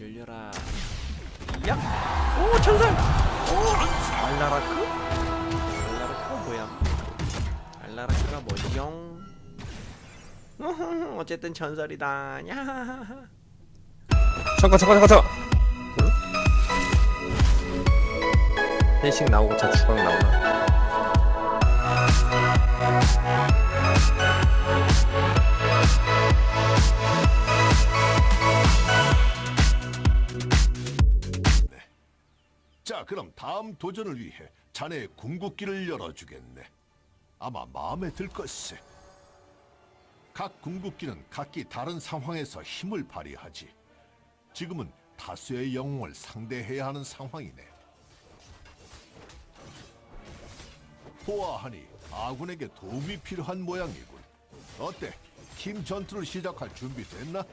열려라. 야! 오 천사! 오! 알라라크? 알라라크가 뭐야? 알라라크가 뭐지용? 어쨌든 전설이다. 야! 잠깐 잠깐 잠깐 잠깐 회식 나오고 자축방 나오나? 자, 그럼 다음 도전을 위해 자네의 궁극기를 열어주겠네. 아마 마음에 들 것세. 각 궁극기는 각기 다른 상황에서 힘을 발휘하지. 지금은 다수의 영웅을 상대해야 하는 상황이네. 보아하니 아군에게 도움이 필요한 모양이군. 어때? 팀 전투를 시작할 준비 됐나?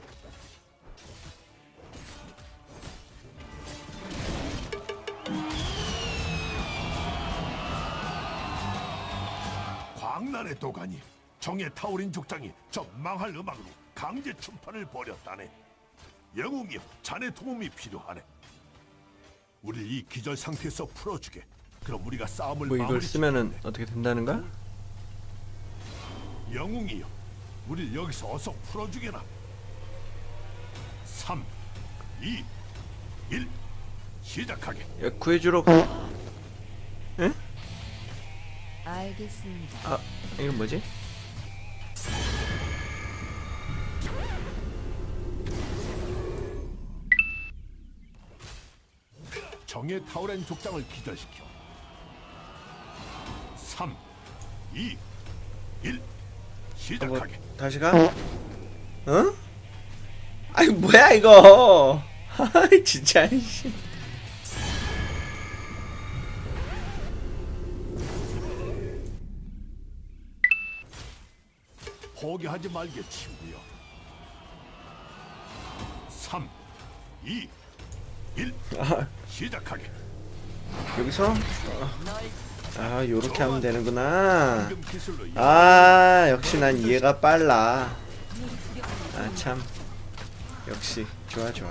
광란의 도가니 정의 타오린 족장이 저 망할 음악으로 강제 춤판을 벌였다네. 영웅이여 자네 도움이 필요하네. 우리 이 기절 상태에서 풀어주게. 그럼 우리가 싸움을 뭐 이걸 마무리 쓰면은. 어떻게 된다는가? 영웅이여 우리 여기서 어서 풀어주게나. 3 2 1 시작하게. 야, 구해주러. 알겠습니다. 아, 이건 뭐지? 정의 타오렌 족장을 기절시켜 3 2 1 뭐 시작하게 다시 가? 어? 아이 뭐야 이거? 아이 진짜 씨. 포기하지 말게 친구여. 3 2 1 아 시작하게. 여기서? 아, 아 요렇게 하면 되는구나. 아 역시 난 이해가 빨라. 아 참. 역시 좋아 좋아.